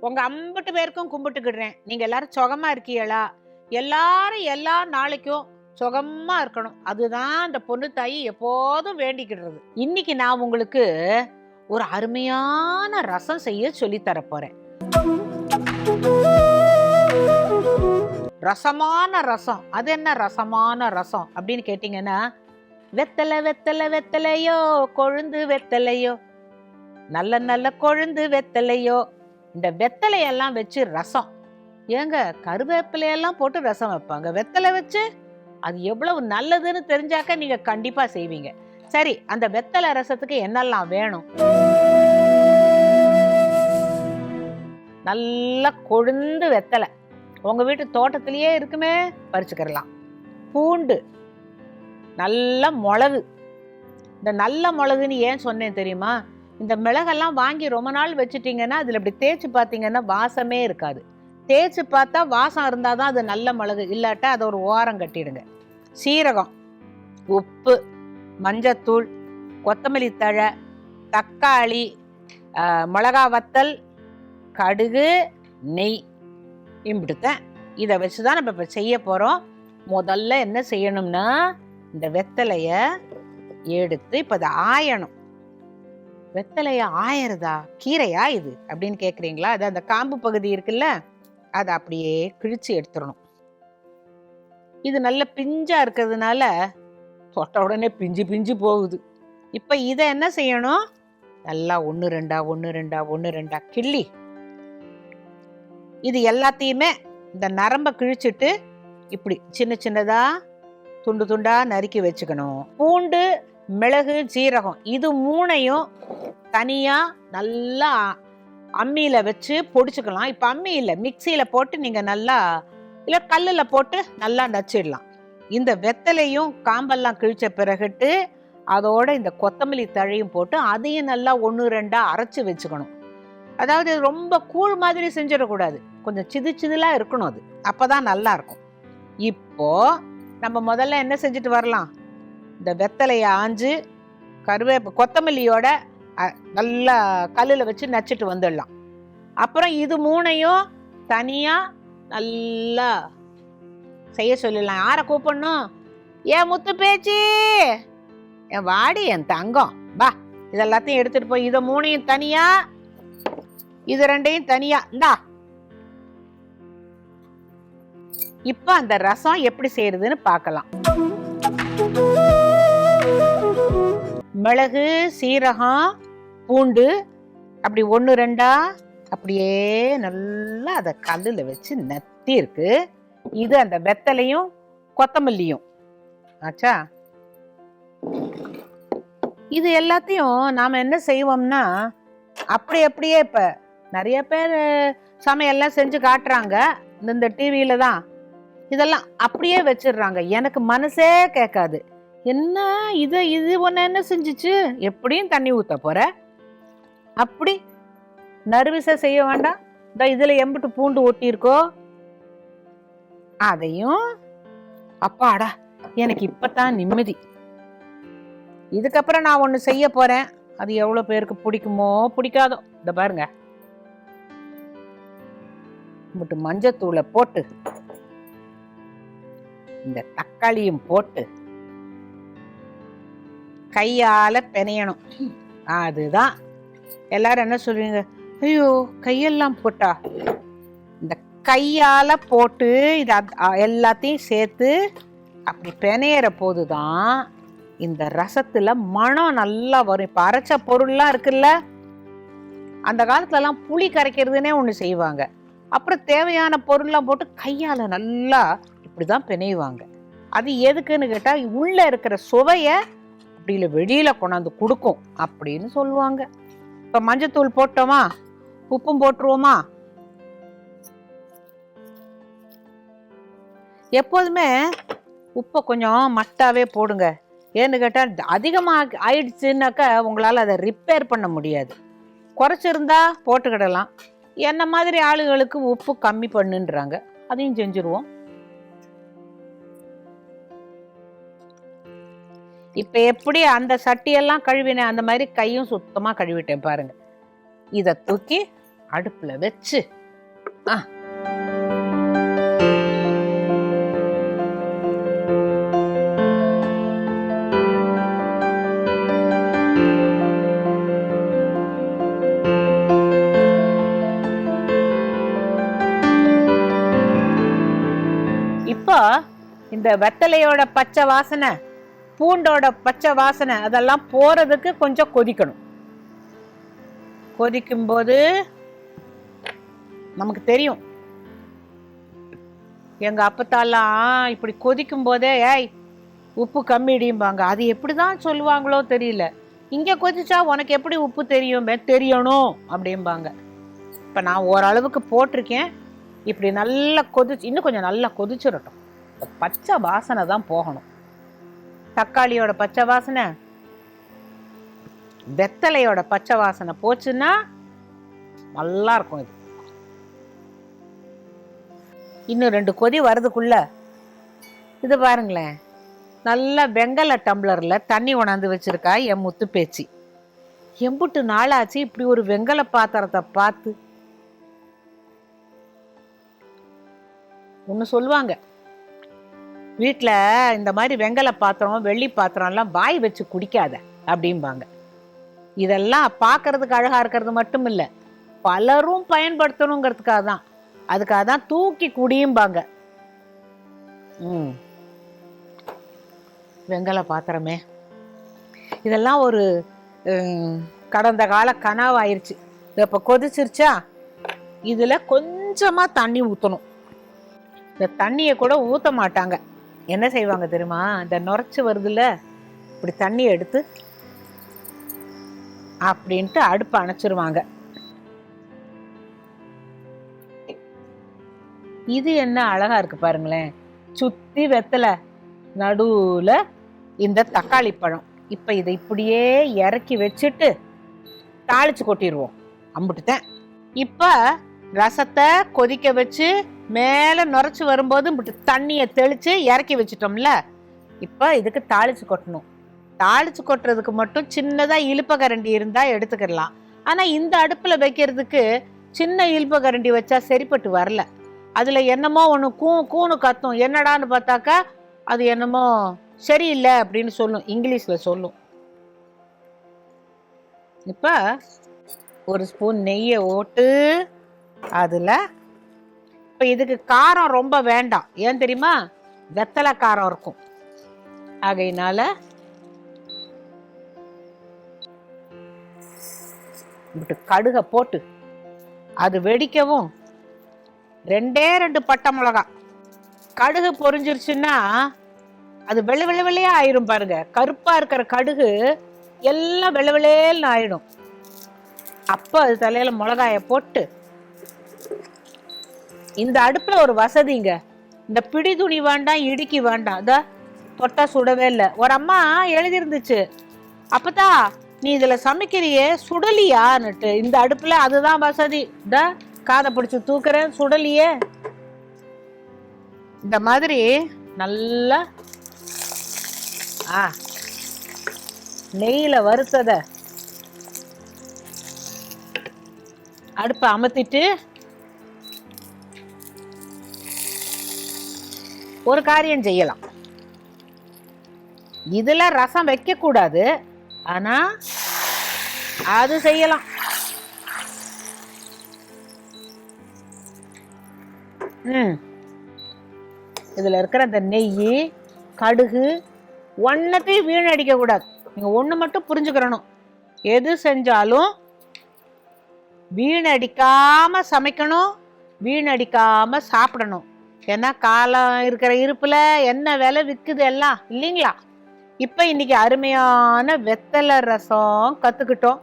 உங்க அம்பட்டு பேருக்கும் கும்பிட்டுக்கிடுறேன். நீங்க எல்லாரும் சுகமா இருக்கீங்களா? எல்லாரும் எல்லா நாளைக்கும் சுகமா இருக்கணும். அதுதான் அந்த பொண்ணு தாய் எப்போதும் வேண்டிக்கிடுறது. இன்னைக்கு நான் உங்களுக்கு ஒரு அருமையான ரசம் செய்ய சொல்லி தரப்போறேன் ரசமான ரசம். அது என்ன ரசமான ரசம் அப்படின்னு கேட்டிங்கன்னா வெத்தலை வெத்தலை வெத்தலையோ கொழுந்து வெத்தலையோ நல்ல நல்ல கொழுந்து வெத்தலையோ இந்த வெத்தலையெல்லாம் வச்சு ரசம். ஏங்க கருவேப்பிலையெல்லாம் போட்டு ரசம் வைப்பாங்க. வெத்தலை வச்சு அது எவ்வளவு நல்லதுன்னு தெரிஞ்சாக்க நீங்க கண்டிப்பா செய்வீங்க. சரி அந்த வெத்தலை ரசத்துக்கு என்னெல்லாம் வேணும்? நல்லா கொழுந்து வெத்தலை. உங்க வீட்டு தோட்டத்திலேயே இருக்குமே பறிச்சுக்கிறலாம் பூண்டு. நல்ல மிளகு. இந்த நல்ல மிளகுன்னு ஏன் சொன்னேன் தெரியுமா? இந்த மிளகெல்லாம் வாங்கி ரொம்ப நாள் வச்சுட்டிங்கன்னா அதில் இப்படி தேய்ச்சி பார்த்தீங்கன்னா வாசமே இருக்காது. தேய்ச்சி பார்த்தா வாசம் இருந்தால் தான் அது நல்ல மிளகு. இல்லாட்டா அதை ஒரு ஓரம் கட்டிடுங்க. சீரகம் உப்பு மஞ்சத்தூள் கொத்தமல்லி தழை தக்காளி மிளகா வத்தல் கடுகு நெய் இம்பிடுத்தேன். இதை வச்சு தான் நம்ம இப்போ செய்ய போகிறோம் முதல்ல என்ன செய்யணும்னா இந்த வெத்தலையை எடுத்து இப்போ அதை ஆயணும். வெத்தலையா ஆயறதா? கீரையா இது? அப்படின்னு கேட்குறீங்களா அது அந்த காம்பு பகுதி இருக்குல்ல அதை அப்படியே கிழிச்சு எடுத்துடணும் இது நல்ல பிஞ்சா இருக்கிறதுனால தொட்ட உடனே பிஞ்சு பிஞ்சு போகுது. இப்போ இதை என்ன செய்யணும்? நல்லா ஒன்று ரெண்டா ஒன்று ரெண்டா ஒன்று ரெண்டா கிள்ளி. இது எல்லாத்தையுமே இந்த நரம்பை கிழிச்சிட்டு இப்படி சின்ன சின்னதாக துண்டு துண்டாக நறுக்கி வச்சுக்கணும். பூண்டு மிளகு ஜீரகம் இது மூணையும் தனியாக நல்லா அம்மியில் வச்சு பொடிச்சுக்கலாம். இப்போ அம்மி இல்லை மிக்சியில் போட்டு நீங்கள் நல்லா இல்லை கல்லில் போட்டு நல்லா நச்சிடலாம். இந்த வெத்தலையும் காம்பெல்லாம் கிழிச்ச பிறகுட்டு அதோட இந்த கொத்தமல்லி தழையும் போட்டு அதையும் நல்லா ஒன்று ரெண்டாக அரைச்சி வச்சுக்கணும். அதாவது ரொம்ப கூழ் மாதிரி செஞ்சிடக்கூடாது. கொஞ்சம் சிது சிதுலாக இருக்கணும் அது. அப்போ தான் நல்லாயிருக்கும் இப்போது நம்ம முதல்ல என்ன செஞ்சுட்டு வரலாம்? இந்த வெத்தலையை ஆஞ்சு கருவேப்ப கொத்தமல்லியோட நல்லா கல்லில் வச்சு நச்சுட்டு வந்துடலாம். அப்புறம் இது மூணையும் தனியாக நல்லா செய்ய சொல்லிடலாம். யாரை கூப்பிடணும்? ஏன் முத்து பேச்சு! என் வாடி என் தங்கம். வா இதெல்லாத்தையும் எடுத்துட்டு போய் இதை மூணையும் தனியாக இது ரெண்டையும் தனியாக இந்தா. இப்போ அந்த ரசம் எப்படி செய்யறதுன்னு பார்க்கலாம் மிளகு சீரகம் பூண்டு அப்படி ஒன்று ரெண்டா? அப்படியே நல்லா அதை கல்லில் வச்சு நத்தி இருக்கு. இது அந்த வெத்தலையும் கொத்தமல்லியும். ஆச்சா? இது எல்லாத்தையும் நாம் என்ன செய்வோம்னா அப்படி அப்படியே இப்போ நிறைய பேர் சமையல்லாம் செஞ்சு காட்டுறாங்க. இந்த- இந்த டிவியில தான். இதெல்லாம் அப்படியே வச்சிடுறாங்க. எனக்கு மனசே கேட்காது. என்ன? இது இது ஒன்று என்ன செஞ்சுச்சு? எப்படியும் தண்ணி ஊற்ற போகிற அப்படி? நறுவிசை செய்ய வேண்டாம். இந்த இதில் எம்பிட்டு பூண்டு ஒட்டியிருக்கோ? அதையும் அப்பாடா எனக்கு இப்போத்தான் நிம்மதி. இதுக்கப்புறம் நான் ஒன்று செய்ய போகிறேன் அது எவ்வளோ பேருக்கு பிடிக்குமோ பிடிக்காதோ. இந்த பாருங்க. மஞ்சத்தூளை போட்டு இந்த தக்காளியும் போட்டு கையால் பிணையணும். அதுதான். எல்லாரும் என்ன சொல்றீங்க? ஐயோ கையெல்லாம் போட்டா? இந்த கையால் போட்டு இது அத்- எல்லாத்தையும் சேர்த்து அப்படி பிணையிற போதுதான் இந்த ரசத்தில் மனம் நல்லா வரும். இப்போ அரைச்ச பொருள்லாம் இருக்குல்ல? அந்த காலத்துலலாம் புளி கரைக்கிறதுனே ஒன்று செய்வாங்க. அப்புறம் தேவையான பொருள்லாம் போட்டு கையால் நல்லா இப்படி தான் பிணையுவாங்க அது எதுக்குன்னு கேட்டால் உள்ளே இருக்கிற சுவையை அப்படியில வெளியில் கொண்டாந்து கொடுக்கும் அப்படின்னு சொல்லுவாங்க. இப்போ மஞ்சத்தூள் போட்டோமா? உப்பும் போட்டுருவோமா? எப்போதுமே உப்பை கொஞ்சம் மட்டாவே போடுங்க. ஏன்னு கேட்டால் அதிகமாக ஆயிடுச்சுனாக்கா உங்களால் அதை ரிப்பேர் பண்ண முடியாது. குறைச்சிருந்தா போட்டுக்கிடலாம். என்ன மாதிரி ஆளுகளுக்கு உப்பு கம்மி பண்ணுன்றாங்க. அதையும் செஞ்சுருவோம். இப்போ எப்படி அந்த சட்டியெல்லாம் கழுவினேன் அந்த மாதிரி கையும் சுத்தமாக கழுவிட்டேன் பாருங்க. இதை தூக்கி அடுப்பில் வச்சு. ஆ. இப்போ இந்த வெத்தலையோட பச்சை வாசனை பூண்டோட பச்சை வாசனை அதெல்லாம் போகிறதுக்கு கொஞ்சம் கொதிக்கணும். கொதிக்கும்போது நமக்கு தெரியும். எங்கள் அப்பத்தாலாம் இப்படி கொதிக்கும் போதே ஏய் உப்பு கம்மிடிம்பாங்க அது எப்படி தான் சொல்லுவாங்களோ தெரியல. இங்கே கொதிச்சா உனக்கு எப்படி உப்பு தெரியும் தெரியணும் அப்படிம்பாங்க. இப்போ நான் ஓரளவுக்கு போட்டிருக்கேன். இப்படி நல்லா கொதிச்சு இன்னும் கொஞ்சம் நல்லா கொதிச்சிடட்டும். பச்சை வாசனை தான் போகணும். தக்காளியோட பச்சை வாசனை வெத்தலையோட பச்சை வாசனை போச்சுன்னா நல்லா இருக்கும் இது. இன்னும் ரெண்டு கொதி வரதுக்குள்ள இது பாருங்களேன் நல்ல வெங்கல டம்ளரில் தண்ணி உணர்ந்து வச்சுருக்கா என் முத்து பேச்சு. எம்புட்டு நாளாச்சு இப்படி ஒரு வெங்கல பாத்திரத்தை பார்த்து. ஒன்று சொல்லுவாங்க வீட்டில் இந்த மாதிரி வெங்கல பாத்திரம் வெள்ளி பாத்திரம்லாம் வாய் வச்சு குடிக்காத அப்படிம்பாங்க. இதெல்லாம் பார்க்கறதுக்கு அழகாக இருக்கிறது மட்டும் இல்லை பலரும் பயன்படுத்தணுங்கிறதுக்காக தான். அதுக்காக தான் தூக்கி குடியும்பாங்க. ம். வெங்கல பாத்திரமே. இதெல்லாம் ஒரு கடந்த கால கனவாயிருச்சு. இப்போ கொதிச்சிருச்சா? இதில் கொஞ்சமாக தண்ணி ஊற்றணும் இந்த தண்ணியை கூட ஊற்ற மாட்டாங்க. என்ன செய்வாங்க தெரியுமா? இந்த நுரைச்சி வருதுல்ல இப்படி தண்ணி எடுத்து அப்படின்ட்டு அடுப்பை அணைச்சிருவாங்க. இது என்ன அழகா இருக்கு பாருங்களேன். சுத்தி வெத்தலை நடுவுல இந்த தக்காளி பழம். இப்ப இதை இப்படியே இறக்கி வச்சுட்டு தாளிச்சு கொட்டிடுவோம் அம்புட்டுத்தேன். இப்போ ரசத்தை கொதிக்க வச்சு மேலே நுரைச்சி வரும்போது தண்ணியை தெளித்து இறக்கி வச்சிட்டோம்ல இப்போ இதுக்கு தாளிச்சு கொட்டணும். தாளிச்சு கொட்டுறதுக்கு மட்டும் சின்னதாக இழுப்ப இருந்தால் எடுத்துக்கிடலாம் ஆனால் இந்த அடுப்பில் வைக்கிறதுக்கு சின்ன இழுப்ப கரண்டி வச்சா சரிப்பட்டு வரல. அதில் என்னமோ ஒன்று கூ கூனு கத்தும். என்னடான்னு பார்த்தாக்கா அது என்னமோ சரியில்லை அப்படின்னு சொல்லும். இங்கிலீஷில் சொல்லும். இப்போ ஒரு ஸ்பூன் நெய்யை ஓட்டு. அதில் இப்போ இதுக்கு காரம் ரொம்ப வேண்டாம். ஏன் தெரியுமா? வெத்தலை காரம் இருக்கும். ஆகையினால இப்படி கடுகை போட்டு அது வெடிக்கவும் ரெண்டே ரெண்டு பட்டை மிளகா. கடுகு பொறிஞ்சிருச்சுன்னா அது வெள்ளை வெள்ளை வெள்ளையா ஆயிரும் பாருங்க. கருப்பா இருக்கிற கடுகு எல்லாம் வெள்ளை வெள்ளையல்னு ஆயிடும். அப்போ அது தலையில மிளகாய போட்டு இந்த அடுப்புல ஒரு வசதிங்க. இந்த பிடி துணி வேண்டாம் இடுக்கி வேண்டாம். அதா தொட்டா சுடவே இல்லை. ஒரு அம்மா எழுதியிருந்துச்சு அப்பதா நீ இதுல சமைக்கிறியே சுடலியான்னுட்டு. இந்த அடுப்புல அதுதான் வசதி. இதா காதை பிடிச்சி தூக்குறேன் சுடலியே. இந்த மாதிரி நல்லா ஆ நெய்யில வறுத்தத அடுப்பை அமர்த்திட்டு ஒரு காரியம் செய்யலாம். இதில் ரசம் வைக்கக்கூடாது. ஆனால் அது செய்யலாம். ம். இதில் இருக்கிற அந்த நெய் கடுகு ஒன்றத்தையும் வீணடிக்க கூடாது ஒன்று மட்டும் புரிஞ்சுக்கிறணும். எது செஞ்சாலும் வீணடிக்காமல் சமைக்கணும் வீணடிக்காமல் சாப்பிடணும். ஏன்னா காலம் இருக்கிற இருப்புல என்ன விலை விற்குது எல்லாம் இல்லைங்களா? இப்போ இன்னைக்கு அருமையான வெத்தலை ரசம் கற்றுக்கிட்டோம்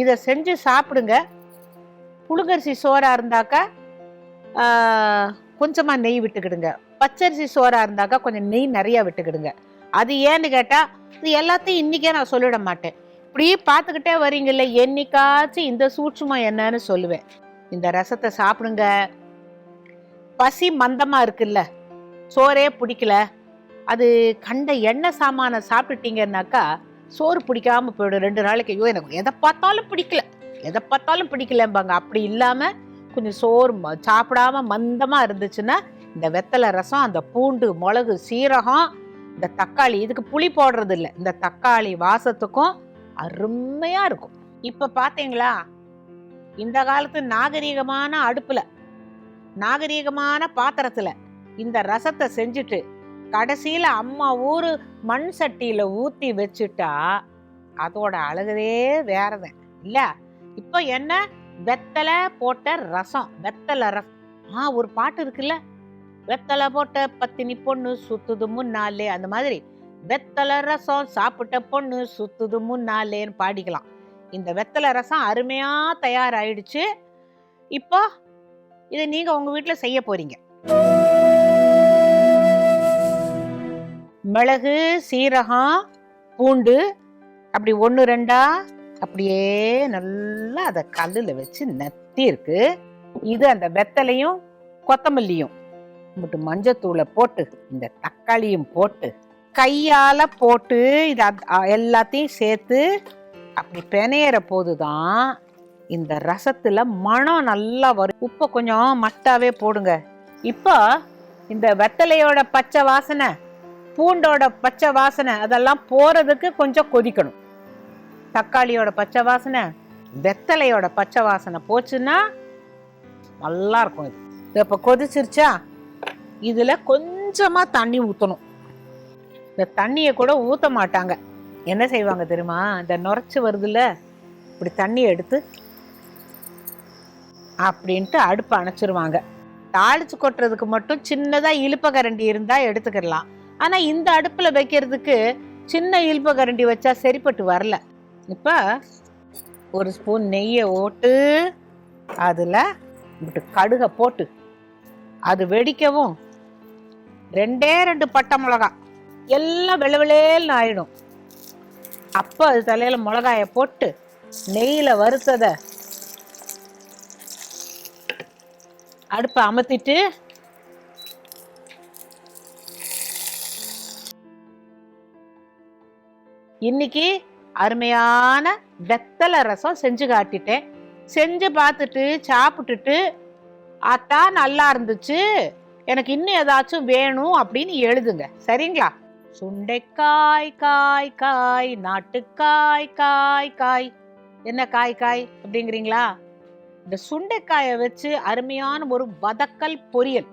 இதை செஞ்சு சாப்பிடுங்க. புழுங்கரிசி சோறாக இருந்தாக்கா கொஞ்சமாக நெய் விட்டுக்கிடுங்க. பச்சரிசி சோறாக இருந்தாக்கா கொஞ்சம் நெய் நிறையா விட்டுக்கிடுங்க. அது ஏன்னு கேட்டால் இது எல்லாத்தையும் இன்றைக்கே நான் சொல்லிட மாட்டேன். இப்படி பார்த்துக்கிட்டே வரீங்கல்ல என்னைக்காச்சும் இந்த சூட்சுமம் என்னன்னு சொல்லுவேன். இந்த ரசத்தை சாப்பிடுங்க. பசி மந்தமாக இருக்குல்ல? சோறே பிடிக்கல. அது கண்ட எண்ணெய் சாமானை சாப்பிட்டுட்டீங்கன்னாக்கா சோறு பிடிக்காம போயிடும். ரெண்டு நாளைக்கு ஐயோ எனக்கு எதை பார்த்தாலும் பிடிக்கல. எதை பார்த்தாலும் பிடிக்கலம்பாங்க. அப்படி இல்லாமல் கொஞ்சம் சோறு ம- சாப்பிடாம மந்தமாக இருந்துச்சுன்னா இந்த வெத்தலை ரசம் அந்த பூண்டு மிளகு சீரகம் இந்த தக்காளி இதுக்கு புளி போடுறது இல்லை இந்த தக்காளி வாசத்துக்கும் அருமையாக இருக்கும். இப்போ பார்த்தீங்களா? இந்த காலத்து நாகரீகமான அடுப்பில் நாகரீகமான பாத்திரத்தில் இந்த ரசத்தை செஞ்சுட்டு கடைசியில் அம்மா ஊர் மண் சட்டியில் ஊற்றி வச்சுட்டா அதோட அழகுதே வேறது. இல்லை? இப்போ என்ன? வெத்தலை போட்ட ரசம் வெத்தலை ரசம். ஆ ஒரு பாட்டு இருக்குல்ல? வெத்தலை போட்ட பத்தினி பொண்ணு சுத்துது முன்னாலே. அந்த மாதிரி வெத்தலை ரசம் சாப்பிட்ட பொண்ணு சுத்துது முன்னாலேன்னு பாடிக்கலாம். இந்த வெத்தலை ரசம் அருமையாக தயாராகிடுச்சு இப்போ இதை நீங்க உங்க வீட்டில் செய்ய போறீங்க. மிளகு சீரகம் பூண்டு அப்படி ஒன்று ரெண்டா? அப்படியே நல்லா அதை கல்லில் வச்சு நத்தி இருக்கு. இது அந்த வெத்தலையும் கொத்தமல்லியும் மட்டும் மஞ்சத்தூளை போட்டு இந்த தக்காளியும் போட்டு கையால் போட்டு இது எல்லாத்தையும் சேர்த்து அப்படி பிணையிற போதுதான் இந்த ரசத்துல மணம் நல்லா வரும். உப்பை கொஞ்சம் மட்டாவே போடுங்க. இப்போ இந்த வெத்தலையோட பச்சை வாசனை பூண்டோட பச்சை வாசனை அதெல்லாம் போறதுக்கு கொஞ்சம் கொதிக்கணும். தக்காளியோட பச்சை வாசனை வெத்தலையோட பச்சை வாசனை போச்சுன்னா நல்லா இருக்கும் இது. இப்போ கொதிச்சிருச்சா? இதில் கொஞ்சமாக தண்ணி ஊற்றணும் இந்த தண்ணியை கூட ஊற்ற மாட்டாங்க. என்ன செய்வாங்க தெரியுமா? இந்த நுரைச்சி வருதுல்ல இப்படி தண்ணி எடுத்து அப்படின்ட்டு அடுப்பு அணைச்சிருவாங்க. தாளிச்சு கொட்டுறதுக்கு மட்டும் சின்னதா இழுப்ப கரண்டி இருந்தா எடுத்துக்கிடலாம் ஆனா இந்த அடுப்புல வைக்கிறதுக்கு சின்ன இழுப்ப கரண்டி வச்சா சரிப்பட்டு வரல. இப்ப ஒரு ஸ்பூன் நெய்யை ஓட்டு அதுல இப்படி கடுகை போட்டு அது வெடிக்கவும் ரெண்டே ரெண்டு பட்டை மிளகா எல்லாம் வெள்ளவெளேல்னு ஆயிடும். அப்போ அது தலையில் மிளகாயை போட்டு நெய்யில் வறுத்ததை அடுப்பை அமர்த்திட்டு இன்னைக்கு அருமையான வெத்தலை ரசம் செஞ்சு காட்டிட்டேன். செஞ்சு பார்த்துட்டு சாப்பிட்டுட்டு ஆத்தா நல்லா இருந்துச்சு. எனக்கு இன்னும் ஏதாச்சும் வேணும் அப்படின்னு எழுதுங்க. சரிங்களா? சுண்டைக்காய் காய் காய் நாட்டுக்காய் காய் காய். என்ன காய் காய் அப்படிங்கிறீங்களா? இந்த சுண்டைக்காயை வச்சு அருமையான ஒரு வதக்கல் பொரியல்.